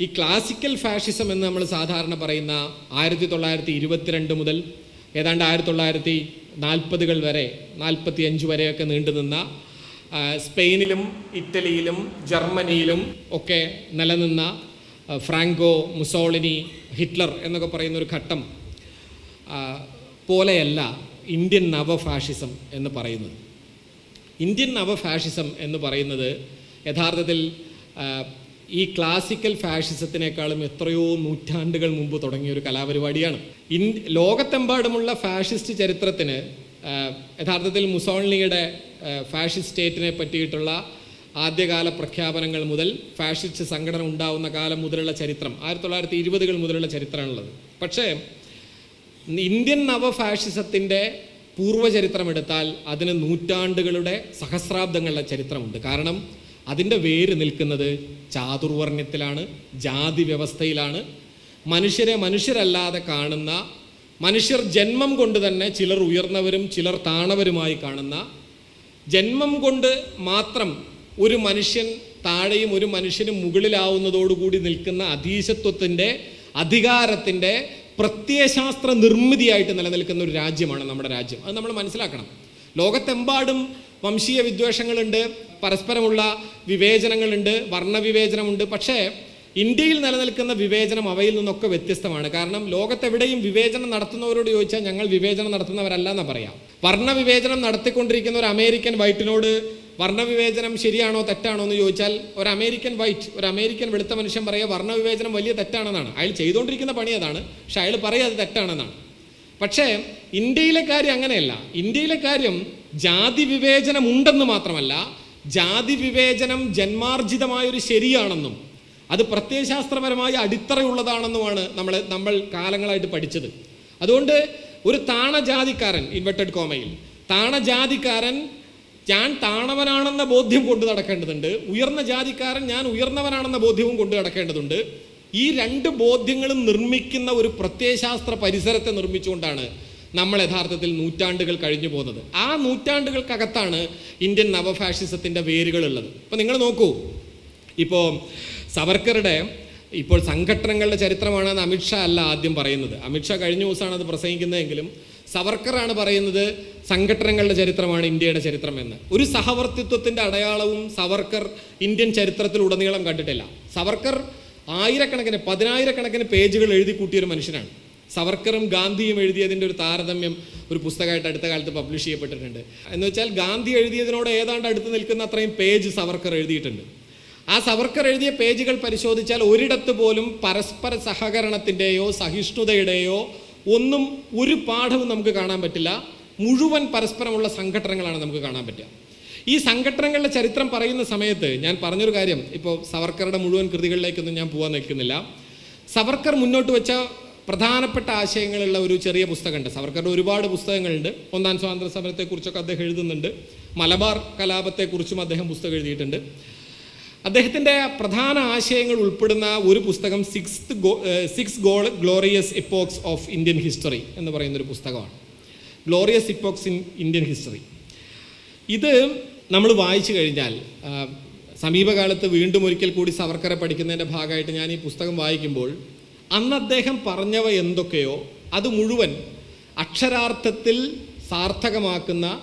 ഈ classical fascism എന്ന് നമ്മൾ സാധാരണ പറയുന്ന ആയിരത്തി തൊള്ളായിരത്തി ഇരുപത്തിരണ്ട് മുതൽ ഏതാണ്ട് ആയിരത്തി തൊള്ളായിരത്തി നാൽപ്പതുകൾ വരെ നാൽപ്പത്തി അഞ്ച് വരെയൊക്കെ നീണ്ടുനിന്ന സ്പെയിനിലും ഇറ്റലിയിലും ജർമ്മനിയിലും ഒക്കെ നിലനിന്ന ഫ്രാങ്കോ മുസോളിനി ഹിറ്റ്ലർ എന്നൊക്കെ പറയുന്ന ഒരു ഘട്ടം പോലെയല്ല ഇന്ത്യൻ നവ ഫാഷിസം എന്ന് പറയുന്നത്. ഇന്ത്യൻ നവ ഫാഷിസം എന്ന് പറയുന്നത് യഥാർത്ഥത്തിൽ ഈ ക്ലാസിക്കൽ ഫാഷിസത്തിനേക്കാളും എത്രയോ നൂറ്റാണ്ടുകൾ മുമ്പ് തുടങ്ങിയ ഒരു കലാപരിപാടിയാണ്. ഇൻ ലോകത്തെമ്പാടുമുള്ള ഫാഷിസ്റ്റ് ചരിത്രത്തിന് യഥാർത്ഥത്തിൽ മുസോളിനിയുടെ ആ, ഫാഷിസ്റ്റ് സ്റ്റേറ്റിനെ പറ്റിയിട്ടുള്ള ആദ്യകാല പ്രഖ്യാപനങ്ങൾ മുതൽ ഫാഷിസ്റ്റ് സംഘടന ഉണ്ടാവുന്ന കാലം മുതലുള്ള ചരിത്രം ആയിരത്തി തൊള്ളായിരത്തി ഇരുപതുകൾ മുതലുള്ള ചരിത്രമാണുള്ളത്. പക്ഷേ ഇന്ത്യൻ നവ ഫാഷിസത്തിന്റെ പൂർവചരിത്രം എടുത്താൽ അതിന് നൂറ്റാണ്ടുകളുടെ സഹസ്രാബ്ദങ്ങളുടെ ചരിത്രമുണ്ട്. കാരണം അതിന്റെ വേര് നിൽക്കുന്നത് ചാതുർവർണ്യത്തിലാണ് ജാതി വ്യവസ്ഥയിലാണ് മനുഷ്യരെ മനുഷ്യരല്ലാതെ കാണുന്ന മനുഷ്യർ ജന്മം കൊണ്ട് തന്നെ ചിലർ ഉയർന്നവരും ചിലർ താണവരുമായി കാണുന്ന ജന്മം കൊണ്ട് മാത്രം ഒരു മനുഷ്യൻ താഴെയും ഒരു മനുഷ്യനും മുകളിലാവുന്നതോടുകൂടി നിൽക്കുന്ന അധീശത്വത്തിന്റെ അധികാരത്തിന്റെ പ്രത്യയശാസ്ത്ര നിർമ്മിതിയായിട്ട് നിലനിൽക്കുന്ന ഒരു രാജ്യമാണ് നമ്മുടെ രാജ്യം. അത് നമ്മൾ മനസ്സിലാക്കണം. ലോകത്തെമ്പാടും വംശീയ വിദ്വേഷങ്ങളുണ്ട് പരസ്പരമുള്ള വിവേചനങ്ങളുണ്ട് വർണവിവേചനമുണ്ട്. പക്ഷേ ഇന്ത്യയിൽ നിലനിൽക്കുന്ന വിവേചനം അവയിൽ നിന്നൊക്കെ വ്യത്യസ്തമാണ്. കാരണം ലോകത്തെവിടെയും വിവേചനം നടത്തുന്നവരോട് ചോദിച്ചാൽ ഞങ്ങൾ വിവേചനം നടത്തുന്നവരല്ല എന്ന് പറയാം. വർണവിവേചനം നടത്തിക്കൊണ്ടിരിക്കുന്ന ഒരു അമേരിക്കൻ വൈറ്റിനോട് വർണവിവേചനം ശരിയാണോ തെറ്റാണോ എന്ന് ചോദിച്ചാൽ ഒരു അമേരിക്കൻ വൈറ്റ് ഒരു അമേരിക്കൻ വെളുത്ത മനുഷ്യൻ പറയുക വർണവിവേചനം വലിയ തെറ്റാണെന്നാണ്. അയാൾ ചെയ്തുകൊണ്ടിരിക്കുന്ന പണി അതാണ് പക്ഷെ അയാൾ പറയുക അത് തെറ്റാണെന്നാണ്. പക്ഷേ ഇന്ത്യയിലെ കാര്യം അങ്ങനെയല്ല. ഇന്ത്യയിലെ കാര്യം ജാതി വിവേചനം ഉണ്ടെന്ന് മാത്രമല്ല ജാതി വിവേചനം ജന്മാർജിതമായൊരു ശരിയാണെന്നും അത് പ്രത്യയശാസ്ത്രപരമായ അടിത്തറയുള്ളതാണെന്നുമാണ് നമ്മൾ നമ്മൾ കാലങ്ങളായിട്ട് പഠിച്ചത്. അതുകൊണ്ട് ഒരു താണജാതിക്കാരൻ ഇൻവെർട്ടഡ് കോമയിൽ താണജാതിക്കാരൻ ഞാൻ താണവനാണെന്ന ബോധ്യം കൊണ്ടു നടക്കേണ്ടതുണ്ട് ഉയർന്ന ജാതിക്കാരൻ ഞാൻ ഉയർന്നവനാണെന്ന ബോധ്യവും കൊണ്ടു നടക്കേണ്ടതുണ്ട് ഈ രണ്ട് ബോധ്യങ്ങളും നിർമ്മിക്കുന്ന ഒരു പ്രത്യയശാസ്ത്ര പരിസരത്തെ നിർമ്മിച്ചുകൊണ്ടാണ് നമ്മൾ യഥാർത്ഥത്തിൽ നൂറ്റാണ്ടുകൾ കഴിഞ്ഞു പോകുന്നത്. ആ നൂറ്റാണ്ടുകൾക്കകത്താണ് ഇന്ത്യൻ നവഫാഷിസത്തിന്റെ വേരുകളുള്ളത്. ഇപ്പം നിങ്ങൾ നോക്കൂ. ഇപ്പോൾ സവർക്കറുടെ ഇപ്പോൾ സംഘടനകളുടെ ചരിത്രമാണെന്ന് അമിത്ഷാ അല്ല ആദ്യം പറയുന്നത്. അമിത്ഷാ കഴിഞ്ഞ ദിവസമാണ് അത് പ്രസംഗിക്കുന്നതെങ്കിലും സവർക്കറാണ് പറയുന്നത് സംഘടനകളുടെ ചരിത്രമാണ് ഇന്ത്യയുടെ ചരിത്രം എന്ന് ഒരു സഹവർത്തിത്വത്തിന്റെ അടയാളവും സവർക്കർ ഇന്ത്യൻ ചരിത്രത്തിൽ ഉടനീളം കണ്ടിട്ടില്ല. സവർക്കർ ആയിരക്കണക്കിന് പതിനായിരക്കണക്കിന് പേജുകൾ എഴുതി കൂട്ടിയൊരു മനുഷ്യനാണ്. സവർക്കറും ഗാന്ധിയും എഴുതിയതിന്റെ ഒരു താരതമ്യം ഒരു പുസ്തകമായിട്ട് അടുത്ത കാലത്ത് പബ്ലിഷ് ചെയ്യപ്പെട്ടിട്ടുണ്ട്. എന്ന് വെച്ചാൽ ഗാന്ധി എഴുതിയതിനോട് ഏതാണ്ട് അടുത്ത് നിൽക്കുന്ന അത്രയും പേജ് സവർക്കർ എഴുതിയിട്ടുണ്ട്. ആ സവർക്കർ എഴുതിയ പേജുകൾ പരിശോധിച്ചാൽ ഒരിടത്ത് പോലും പരസ്പര സഹകരണത്തിന്റെയോ സഹിഷ്ണുതയുടെയോ ഒന്നും ഒരു പാഠവും നമുക്ക് കാണാൻ പറ്റില്ല. മുഴുവൻ പരസ്പരമുള്ള സംഘടനകളാണ് നമുക്ക് കാണാൻ പറ്റുക. ഈ സംഘടനകളുടെ ചരിത്രം പറയുന്ന സമയത്ത് ഞാൻ പറഞ്ഞൊരു കാര്യം. ഇപ്പോൾ സവർക്കറുടെ മുഴുവൻ കൃതികളിലേക്കൊന്നും ഞാൻ പോകാൻ നിൽക്കുന്നില്ല. സവർക്കർ മുന്നോട്ട് വെച്ച പ്രധാനപ്പെട്ട ആശയങ്ങളുള്ള ഒരു ചെറിയ പുസ്തകമുണ്ട്. സവർക്കറുടെ ഒരുപാട് പുസ്തകങ്ങളുണ്ട്. ഒന്നാം സ്വാതന്ത്ര്യ സമരത്തെക്കുറിച്ചൊക്കെ അദ്ദേഹം എഴുതുന്നുണ്ട്. മലബാർ കലാപത്തെക്കുറിച്ചും അദ്ദേഹം പുസ്തകം എഴുതിയിട്ടുണ്ട്. അദ്ദേഹത്തിന്റെ പ്രധാന ആശയങ്ങൾ ഉൾപ്പെടുന്ന ഒരു പുസ്തകം six go six goal glorious epochs of Indian history എന്ന് പറയുന്നൊരു പുസ്തകമാണ്. Glorious epochs in Indian history. ഇത് നമ്മൾ വായിച്ചു കഴിഞ്ഞാൽ സമീപകാലത്ത് വീണ്ടും ഒരിക്കൽ കൂടി സവർക്കറെ പഠിക്കുന്നതിന്റെ ഭാഗമായിട്ട് ഞാൻ ഈ പുസ്തകം വായിക്കുമ്പോൾ അന്ന് അദ്ദേഹം പറഞ്ഞവ എന്തൊക്കെയോ അത് മുഴുവൻ അക്ഷരാർത്ഥത്തിൽ സാർത്ഥകമാക്കുന്ന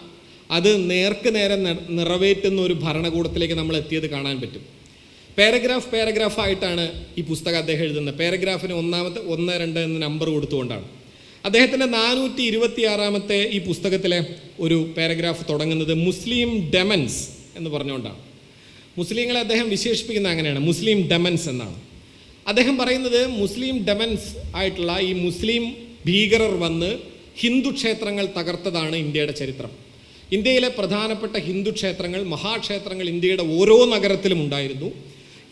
അത് നേർക്ക് നേരെ നിറവേറ്റുന്ന ഒരു ഭരണകൂടത്തിലേക്ക് നമ്മൾ എത്തിയത് കാണാൻ പറ്റും. പാരഗ്രാഫ് പാരഗ്രാഫ് ആയിട്ടാണ് ഈ പുസ്തകം അദ്ദേഹം എഴുതുന്നത്. പാരഗ്രാഫിന് ഒന്നാമത്തെ ഒന്ന് രണ്ട് എന്ന നമ്പർ കൊടുത്തുകൊണ്ടാണ്. അദ്ദേഹത്തിന്റെ നാനൂറ്റി ഇരുപത്തി ആറാമത്തെ ഈ പുസ്തകത്തിലെ ഒരു പാരഗ്രാഫ് തുടങ്ങുന്നത് മുസ്ലിം ഡെമൻസ് എന്ന് പറഞ്ഞുകൊണ്ടാണ്. മുസ്ലിങ്ങളെ അദ്ദേഹം വിശേഷിപ്പിക്കുന്നത് അങ്ങനെയാണ്. മുസ്ലിം ഡെമൻസ് എന്നാണ്. അദ്ദേഹം പറയുന്നത് മുസ്ലിം ഡെമൻസ് ആയിട്ടുള്ള ഈ മുസ്ലിം ഭീകരർ വന്ന് ഹിന്ദു ക്ഷേത്രങ്ങൾ തകർത്തതാണ് ഇന്ത്യയുടെ ചരിത്രം. ഇന്ത്യയിലെ പ്രധാനപ്പെട്ട ഹിന്ദു ക്ഷേത്രങ്ങൾ മഹാക്ഷേത്രങ്ങൾ ഇന്ത്യയുടെ ഓരോ നഗരത്തിലും ഉണ്ടായിരുന്നു.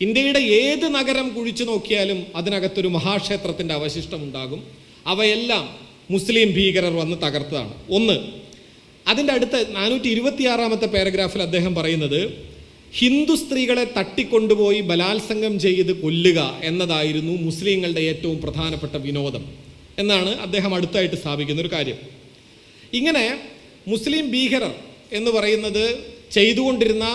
ഇന്ത്യയുടെ ഏത് നഗരം കുഴിച്ചു നോക്കിയാലും അതിനകത്തൊരു മഹാക്ഷേത്രത്തിന്റെ അവശിഷ്ടം ഉണ്ടാകും. അവയെല്ലാം മുസ്ലിം ഭീകരർ വന്ന് തകർത്തതാണ്. ഒന്ന് അതിന്റെ അടുത്ത നാനൂറ്റി ഇരുപത്തിയാറാമത്തെ പാരഗ്രാഫിൽ അദ്ദേഹം പറയുന്നത് ഹിന്ദു സ്ത്രീകളെ തട്ടിക്കൊണ്ടുപോയി ബലാത്സംഗം ചെയ്ത് കൊല്ലുക എന്നതായിരുന്നു മുസ്ലിങ്ങളുടെ ഏറ്റവും പ്രധാനപ്പെട്ട വിനോദം എന്നാണ് അദ്ദേഹം അടുത്തായിട്ട് സ്ഥാപിക്കുന്ന ഒരു കാര്യം. ഇങ്ങനെ മുസ്ലിം ഭീകരർ എന്ന് പറയുന്നത് ചെയ്തുകൊണ്ടിരുന്ന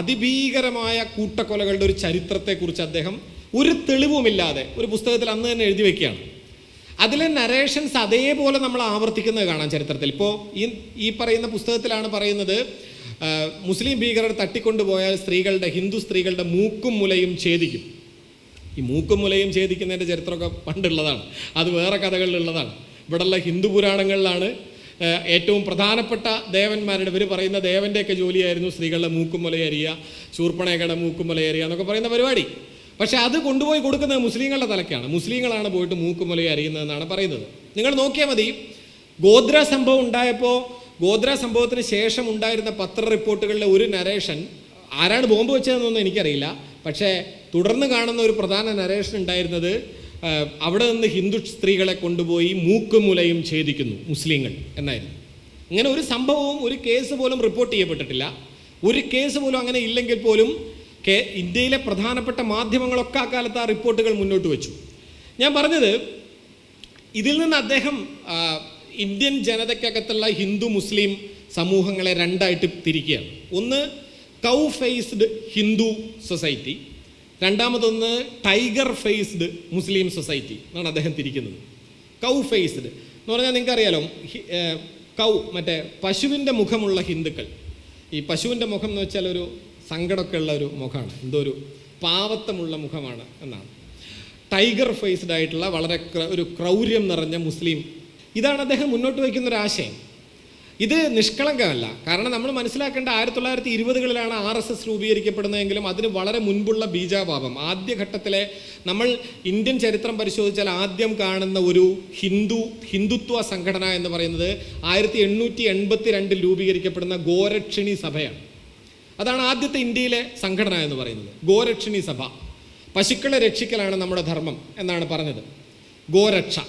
അതിഭീകരമായ കൂട്ടക്കൊലകളുടെ ഒരു ചരിത്രത്തെക്കുറിച്ച് അദ്ദേഹം ഒരു തെളിവുമില്ലാതെ ഒരു പുസ്തകത്തിൽ അന്ന് തന്നെ എഴുതി വെക്കുകയാണ്. അതിലെ നരേഷൻസ് അതേപോലെ നമ്മൾ ആവർത്തിക്കുന്നത് കാണാം ചരിത്രത്തിൽ. ഇപ്പോൾ ഈ ഈ പറയുന്ന പുസ്തകത്തിലാണ് പറയുന്നത് മുസ്ലിം ഭീകരർ തട്ടിക്കൊണ്ടുപോയാൽ സ്ത്രീകളുടെ ഹിന്ദു സ്ത്രീകളുടെ മൂക്കും മുലയും ഛേദിക്കും. ഈ മൂക്കും മുലയും ഛേദിക്കുന്നതിന്റെ ചരിത്രമൊക്കെ പണ്ടുള്ളതാണ്. അത് വേറെ കഥകളിലുള്ളതാണ്. ഇവിടെയുള്ള ഹിന്ദു പുരാണങ്ങളിലാണ് ഏറ്റവും പ്രധാനപ്പെട്ട ദേവന്മാരുടെ ഇവർ പറയുന്ന ദേവന്റെയൊക്കെ ജോലിയായിരുന്നു സ്ത്രീകളുടെ മൂക്കും മുലയേറിയ ശൂർപ്പണേക്കയുടെ മൂക്കും മുലയേറിയ എന്നൊക്കെ പറയുന്ന പരിപാടി. പക്ഷേ അത് കൊണ്ടുപോയി കൊടുക്കുന്നത് മുസ്ലിങ്ങളുടെ തലക്കാണ്. മുസ്ലിങ്ങളാണ് പോയിട്ട് മൂക്കുമുലയെ അറിയുന്നതെന്നാണ് പറയുന്നത്. നിങ്ങൾ നോക്കിയാൽ മതി ഗോത്ര സംഭവം ഉണ്ടായപ്പോൾ ഗോദ്ര സംഭവത്തിന് ശേഷം ഉണ്ടായിരുന്ന പത്ര റിപ്പോർട്ടുകളിലെ ഒരു നരേഷൻ ആരാണ് ബോംബ് വെച്ചതെന്നൊന്നും എനിക്കറിയില്ല. പക്ഷേ തുടർന്ന് കാണുന്ന ഒരു പ്രധാന നരേഷൻ ഉണ്ടായിരുന്നത് അവിടെ നിന്ന് ഹിന്ദു സ്ത്രീകളെ കൊണ്ടുപോയി മൂക്കുമുലയും ഛേദിക്കുന്നു മുസ്ലിങ്ങൾ എന്നായിരുന്നു. ഇങ്ങനെ ഒരു സംഭവവും ഒരു കേസ് പോലും റിപ്പോർട്ട് ചെയ്യപ്പെട്ടിട്ടില്ല. ഒരു കേസ് പോലും അങ്ങനെ ഇല്ലെങ്കിൽ പോലും ഇന്ത്യയിലെ പ്രധാനപ്പെട്ട മാധ്യമങ്ങളൊക്കെ ആ കാലത്ത് ആ റിപ്പോർട്ടുകൾ മുന്നോട്ട് വെച്ചു. ഞാൻ പറഞ്ഞത് ഇതിൽ നിന്ന് അദ്ദേഹം ഇന്ത്യൻ ജനതയ്ക്കകത്തുള്ള ഹിന്ദു മുസ്ലിം സമൂഹങ്ങളെ രണ്ടായിട്ട് തിരിക്കുകയാണ്. ഒന്ന് കൗ ഫേസ്ഡ് ഹിന്ദു സൊസൈറ്റി രണ്ടാമതൊന്ന് ടൈഗർ ഫേസ്ഡ് മുസ്ലിം സൊസൈറ്റി എന്നാണ് അദ്ദേഹം തിരിക്കുന്നത്. കൗ ഫേസ്ഡ് എന്ന് പറഞ്ഞാൽ നിങ്ങൾക്ക് അറിയാലോ കൗ മറ്റേ പശുവിന്റെ മുഖമുള്ള ഹിന്ദുക്കൾ. ഈ പശുവിന്റെ മുഖം എന്ന് വെച്ചാൽ ഒരു സങ്കടമൊക്കെ ഉള്ള ഒരു മുഖമാണ്. എന്തോ ഒരു പാവത്തമുള്ള മുഖമാണ് എന്നാണ്. ടൈഗർ ഫേസ്ഡ് ആയിട്ടുള്ള വളരെ ഒരു ക്രൗര്യം നിറഞ്ഞ മുസ്ലിം ഇതാണ് അദ്ദേഹം മുന്നോട്ട് വയ്ക്കുന്ന ഒരു ആശയം. ഇത് നിഷ്കളങ്കമല്ല. കാരണം നമ്മൾ മനസ്സിലാക്കേണ്ട ആയിരത്തി തൊള്ളായിരത്തി ഇരുപതുകളിലാണ് ആർ എസ് എസ് രൂപീകരിക്കപ്പെടുന്നതെങ്കിലും അതിന് വളരെ മുൻപുള്ള ബീജാപാപം ആദ്യഘട്ടത്തിലെ നമ്മൾ ഇന്ത്യൻ ചരിത്രം പരിശോധിച്ചാൽ ആദ്യം കാണുന്ന ഒരു ഹിന്ദു ഹിന്ദുത്വ സംഘടന എന്ന് പറയുന്നത് ആയിരത്തി എണ്ണൂറ്റി എൺപത്തി രണ്ടിൽ രൂപീകരിക്കപ്പെടുന്ന ഗോരക്ഷിണി സഭയാണ്. അതാണ് ആദ്യത്തെ ഇന്ത്യയിലെ സംഘടന എന്ന് പറയുന്നത്. ഗോരക്ഷിണി സഭ. പശുക്കളെ രക്ഷിക്കലാണ് നമ്മുടെ ധർമ്മം എന്നാണ് പറഞ്ഞത്. ഗോരക്ഷ.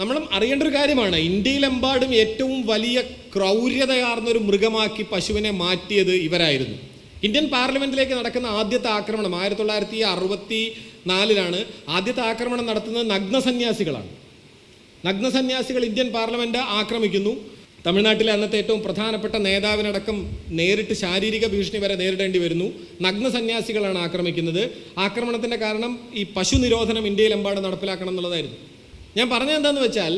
നമ്മളും അറിയേണ്ട ഒരു കാര്യമാണ്. ഇന്ത്യയിലെമ്പാടും ഏറ്റവും വലിയ ക്രൗര്യതയാർന്ന ഒരു മൃഗമാക്കി പശുവിനെ മാറ്റിയത് ഇവരായിരുന്നു. ഇന്ത്യൻ പാർലമെന്റിലേക്ക് നടക്കുന്ന ആദ്യത്തെ ആക്രമണം ആയിരത്തി തൊള്ളായിരത്തി അറുപത്തി നാലിലാണ് ആദ്യത്തെ ആക്രമണം നടത്തുന്നത് നഗ്നസന്യാസികളാണ് നഗ്നസന്യാസികൾ ഇന്ത്യൻ പാർലമെന്റ് ആക്രമിക്കുന്നു. തമിഴ്നാട്ടിലെ അന്നത്തെ ഏറ്റവും പ്രധാനപ്പെട്ട നേതാവിനടക്കം നേരിട്ട് ശാരീരിക ഭീഷണി വരെ നേരിടേണ്ടി വരുന്നു. നഗ്നസന്യാസികളാണ് ആക്രമിക്കുന്നത്. ആക്രമണത്തിന്റെ കാരണം ഈ പശു നിരോധനം ഇന്ത്യയിലെമ്പാടും നടപ്പിലാക്കണം എന്നുള്ളതായിരുന്നു. ഞാൻ പറഞ്ഞത് എന്താന്ന് വെച്ചാൽ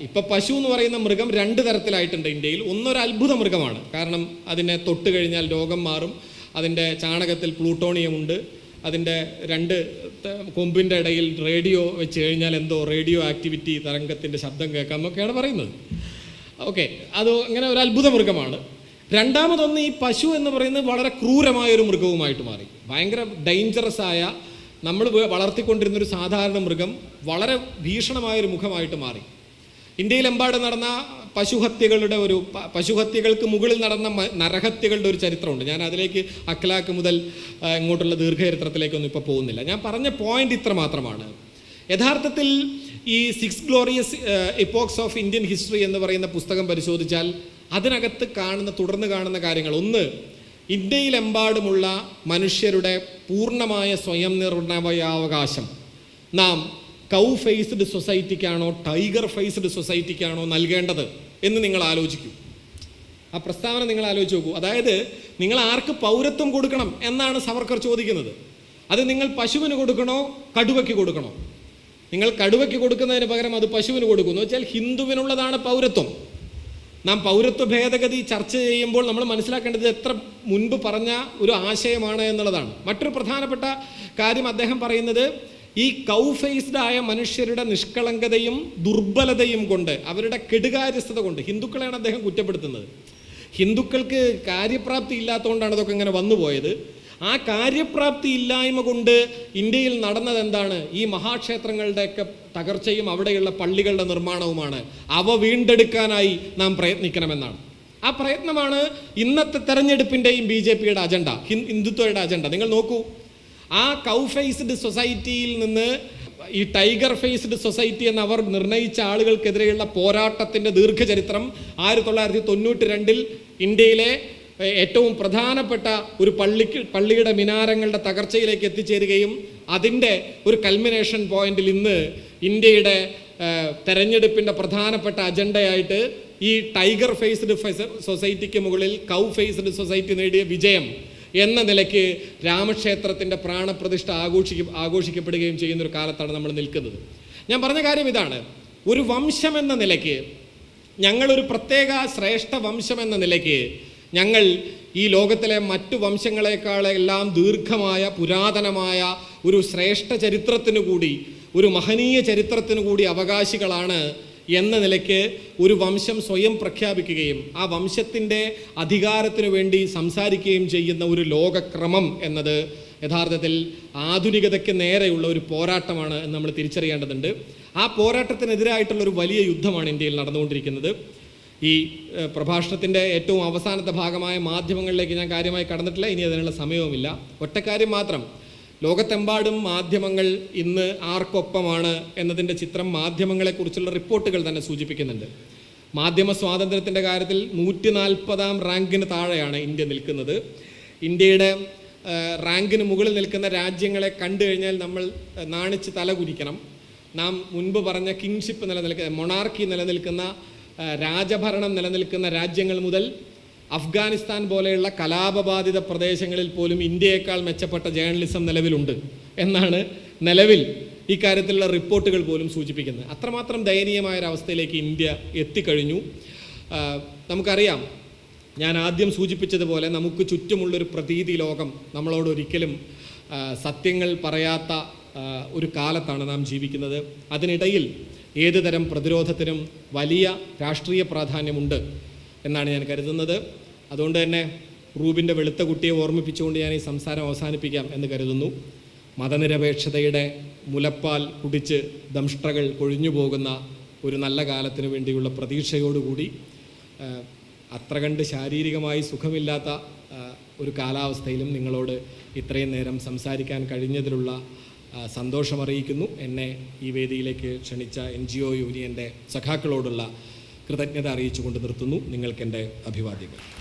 ഇപ്പം പശു എന്ന് പറയുന്ന മൃഗം രണ്ട് തരത്തിലായിട്ടുണ്ട് ഇന്ത്യയിൽ. ഒന്നൊരു അത്ഭുത മൃഗമാണ്. കാരണം അതിനെ തൊട്ട് കഴിഞ്ഞാൽ രോഗം മാറും. അതിന്റെ ചാണകത്തിൽ പ്ലൂട്ടോണിയം ഉണ്ട്. അതിന്റെ രണ്ട് കൊമ്പിന്റെ ഇടയിൽ റേഡിയോ വെച്ച് കഴിഞ്ഞാൽ എന്തോ റേഡിയോ ആക്ടിവിറ്റി തരംഗത്തിന്റെ ശബ്ദം കേൾക്കാം എന്നൊക്കെയാണ് പറയുന്നത്. ഓക്കെ അത് അങ്ങനെ ഒരു അത്ഭുത മൃഗമാണ്. രണ്ടാമതൊന്ന് ഈ പശു എന്ന് പറയുന്നത് വളരെ ക്രൂരമായ ഒരു മൃഗവുമായിട്ട് മാറി. ഭയങ്കര ഡേഞ്ചറസ് ആയ നമ്മൾ വളർത്തിക്കൊണ്ടിരുന്ന ഒരു സാധാരണ മൃഗം വളരെ ഭീഷണമായൊരു മുഖമായിട്ട് മാറി. ഇന്ത്യയിലെമ്പാടും നടന്ന പശുഹത്യകളുടെ ഒരു പശുഹത്യകൾക്ക് മുകളിൽ നടന്ന നരഹത്യകളുടെ ഒരു ചരിത്രമുണ്ട്. ഞാൻ അതിലേക്ക് അഖലാക്ക് മുതൽ ഇങ്ങോട്ടുള്ള ദീർഘചരിത്രത്തിലേക്കൊന്നും ഇപ്പോൾ പോകുന്നില്ല. ഞാൻ പറഞ്ഞ പോയിന്റ് ഇത്ര മാത്രമാണ്. യഥാർത്ഥത്തിൽ ഈ six glorious epochs of Indian history എന്ന് പറയുന്ന പുസ്തകം പരിശോധിച്ചാൽ അതിനകത്ത് കാണുന്ന തുടർന്ന് കാണുന്ന കാര്യങ്ങൾ. ഒന്ന് ഇന്ത്യയിലെമ്പാടുമുള്ള മനുഷ്യരുടെ പൂർണമായ സ്വയം നിർണയാവകാശം നാം കൗ ഫേസ്ഡ് സൊസൈറ്റിക്കാണോ ടൈഗർ ഫേസ്ഡ് സൊസൈറ്റിക്കാണോ നൽകേണ്ടത് എന്ന് നിങ്ങൾ ആലോചിക്കൂ. ആ പ്രസ്താവന നിങ്ങൾ ആലോചിച്ച് നോക്കൂ. അതായത് നിങ്ങൾ ആർക്ക് പൗരത്വം കൊടുക്കണം എന്നാണ് സവർക്കർ ചോദിക്കുന്നത്. അത് നിങ്ങൾ പശുവിന് കൊടുക്കണോ കടുവയ്ക്ക് കൊടുക്കണോ? നിങ്ങൾ കടുവയ്ക്ക് കൊടുക്കുന്നതിന് പകരം അത് പശുവിന് കൊടുക്കുന്നു. വെച്ചാൽ ഹിന്ദുവിനുള്ളതാണ് പൗരത്വം. നാം പൗരത്വ ഭേദഗതി ചർച്ച ചെയ്യുമ്പോൾ നമ്മൾ മനസ്സിലാക്കേണ്ടത് എത്ര മുൻപ് പറഞ്ഞ ഒരു ആശയമാണ് എന്നുള്ളതാണ്. മറ്റൊരു പ്രധാനപ്പെട്ട കാര്യം അദ്ദേഹം പറയുന്നത് ഈ കൗഫേസ്ഡ് ആയ മനുഷ്യരുടെ നിഷ്കളങ്കതയും ദുർബലതയും കൊണ്ട് അവരുടെ കെടുകാര്യസ്ഥത കൊണ്ട് ഹിന്ദുക്കളെയാണ് അദ്ദേഹം കുറ്റപ്പെടുത്തുന്നത്. ഹിന്ദുക്കൾക്ക് കാര്യപ്രാപ്തി ഇല്ലാത്തതുകൊണ്ടാണ് അതൊക്കെ ഇങ്ങനെ വന്നുപോയത് ആ കാര്യപ്രാപ്തി ഇല്ലായ്മ കൊണ്ട് ഇന്ത്യയിൽ നടന്നത് എന്താണ് ഈ മഹാക്ഷേത്രങ്ങളുടെയൊക്കെ തകർച്ചയും അവിടെയുള്ള പള്ളികളുടെ നിർമ്മാണവുമാണ്. അവ വീണ്ടെടുക്കാനായി നാം പ്രയത്നിക്കണമെന്നാണ്. ആ പ്രയത്നമാണ് ഇന്നത്തെ തെരഞ്ഞെടുപ്പിന്റെയും ബി ജെ പിയുടെ അജണ്ട ഹിന്ദുത്വയുടെ അജണ്ട. നിങ്ങൾ നോക്കൂ. ആ കൗ ഫേസ്ഡ് സൊസൈറ്റിയിൽ നിന്ന് ഈ ടൈഗർ ഫേസ്ഡ് സൊസൈറ്റി എന്ന് അവർ നിർണയിച്ച ആളുകൾക്കെതിരെയുള്ള പോരാട്ടത്തിന്റെ ദീർഘചരിത്രം ആയിരത്തി തൊള്ളായിരത്തി തൊണ്ണൂറ്റി രണ്ടിൽ ഇന്ത്യയിലെ ഏറ്റവും പ്രധാനപ്പെട്ട ഒരു പള്ളിക്ക് പള്ളിയുടെ മിനാരങ്ങളുടെ തകർച്ചയിലേക്ക് എത്തിച്ചേരുകയും അതിന്റെ ഒരു കൽമിനേഷൻ പോയിന്റിൽ ഇന്ന് ഇന്ത്യയുടെ തെരഞ്ഞെടുപ്പിന്റെ പ്രധാനപ്പെട്ട അജണ്ടയായിട്ട് ഈ ടൈഗർ ഫേസ്ഡ് സൊസൈറ്റിക്ക് മുകളിൽ കൗ ഫേസ്ഡ് സൊസൈറ്റി നേടിയ വിജയം എന്ന നിലയ്ക്ക് രാമക്ഷേത്രത്തിന്റെ പ്രാണപ്രതിഷ്ഠ ആഘോഷിക്ക ആഘോഷിക്കപ്പെടുകയും ചെയ്യുന്ന ഒരു കാലത്താണ് നമ്മൾ നിൽക്കുന്നത്. ഞാൻ പറഞ്ഞ കാര്യം ഇതാണ്. ഒരു വംശം എന്ന നിലയ്ക്ക് ഞങ്ങളൊരു പ്രത്യേക ശ്രേഷ്ഠ വംശം എന്ന നിലയ്ക്ക് ഞങ്ങൾ ഈ ലോകത്തിലെ മറ്റു വംശങ്ങളെക്കാളെല്ലാം ദീർഘമായ പുരാതനമായ ഒരു ശ്രേഷ്ഠ ചരിത്രത്തിനു കൂടി ഒരു മഹനീയ ചരിത്രത്തിനു കൂടി അവകാശികളാണ് എന്ന നിലയ്ക്ക് ഒരു വംശം സ്വയം പ്രഖ്യാപിക്കുകയും ആ വംശത്തിന്റെ അധികാരത്തിനു വേണ്ടി സംസാരിക്കുകയും ചെയ്യുന്ന ഒരു ലോകക്രമം എന്നത് യഥാർത്ഥത്തിൽ ആധുനികതയ്ക്ക് നേരെയുള്ള ഒരു പോരാട്ടമാണ് എന്ന് നമ്മൾ തിരിച്ചറിയേണ്ടതുണ്ട്. ആ പോരാട്ടത്തിനെതിരായിട്ടുള്ള ഒരു വലിയ യുദ്ധമാണ് ഇന്ത്യയിൽ നടന്നുകൊണ്ടിരിക്കുന്നത്. ഈ പ്രഭാഷണത്തിന്റെ ഏറ്റവും അവസാനത്തെ ഭാഗമായ മാധ്യമങ്ങളിലേക്ക് ഞാൻ കാര്യമായി കടന്നിട്ടില്ല. ഇനി അതിനുള്ള സമയവുമില്ല. ഒറ്റക്കാര്യം മാത്രം. ലോകത്തെമ്പാടും മാധ്യമങ്ങൾ ഇന്ന് ആർക്കൊപ്പമാണ് എന്നതിന്റെ ചിത്രം മാധ്യമങ്ങളെക്കുറിച്ചുള്ള റിപ്പോർട്ടുകൾ തന്നെ സൂചിപ്പിക്കുന്നുണ്ട്. മാധ്യമ സ്വാതന്ത്ര്യത്തിന്റെ കാര്യത്തിൽ നൂറ്റി നാൽപ്പതാം റാങ്കിന് താഴെയാണ് ഇന്ത്യ നിൽക്കുന്നത്. ഇന്ത്യയുടെ റാങ്കിന് മുകളിൽ നിൽക്കുന്ന രാജ്യങ്ങളെ കണ്ടു കഴിഞ്ഞാൽ നമ്മൾ നാണിച്ച് തല കുനിക്കണം. നാം മുൻപ് പറഞ്ഞ കിങ്ഷിപ്പ് നിലനിൽക്കുന്ന മൊണാർക്കി നിലനിൽക്കുന്ന രാജഭരണം നിലനിൽക്കുന്ന രാജ്യങ്ങൾ മുതൽ അഫ്ഗാനിസ്ഥാൻ പോലെയുള്ള കലാപബാധിത പ്രദേശങ്ങളിൽ പോലും ഇന്ത്യയേക്കാൾ മെച്ചപ്പെട്ട ജേർണലിസം നിലവിലുണ്ട് എന്നാണ് നിലവിൽ ഇക്കാര്യത്തിലുള്ള റിപ്പോർട്ടുകൾ പോലും സൂചിപ്പിക്കുന്നത്. അത്രമാത്രം ദയനീയമായ ഒരു അവസ്ഥയിലേക്ക് ഇന്ത്യ എത്തിക്കഴിഞ്ഞു. നമുക്കറിയാം ഞാൻ ആദ്യം സൂചിപ്പിച്ചതുപോലെ നമുക്ക് ചുറ്റുമുള്ളൊരു പ്രതീതി ലോകം നമ്മളോട് ഒരിക്കലും സത്യങ്ങൾ പറയാത്ത ഒരു കാലത്താണ് നാം ജീവിക്കുന്നത്. അതിനിടയിൽ ഏത് തരം പ്രതിരോധത്തിനും വലിയ രാഷ്ട്രീയ പ്രാധാന്യമുണ്ട്. എന്നാണ് ഞാൻ കരുതുന്നത്. അതുകൊണ്ട് തന്നെ റൂബിന്റെ വെളുത്ത കുട്ടിയെ ഓർമ്മിപ്പിച്ചുകൊണ്ട് ഞാൻ ഈ സംസാരം അവസാനിപ്പിക്കാം എന്ന് കരുതുന്നു. മതനിരപേക്ഷതയുടെ മുലപ്പാൽ കുടിച്ച് ദംഷ്ട്രകൾ കൊഴിഞ്ഞു പോകുന്ന ഒരു നല്ല കാലത്തിന് വേണ്ടിയുള്ള പ്രതീക്ഷയോടുകൂടി അത്ര കണ്ട് ശാരീരികമായി സുഖമില്ലാത്ത ഒരു കാലാവസ്ഥയിലും നിങ്ങളോട് ഇത്രയും നേരം സംസാരിക്കാൻ കഴിഞ്ഞതിലുള്ള സന്തോഷമറിയിക്കുന്നു. എന്നെ ഈ വേദിയിലേക്ക് ക്ഷണിച്ച എൻ ജി ഒ യൂണിയന്റെ സഖാക്കളോടുള്ള കൃതജ്ഞത അറിയിച്ചുകൊണ്ട് നിർത്തുന്നു. നിങ്ങൾക്കെന്റെ അഭിവാദ്യങ്ങൾ.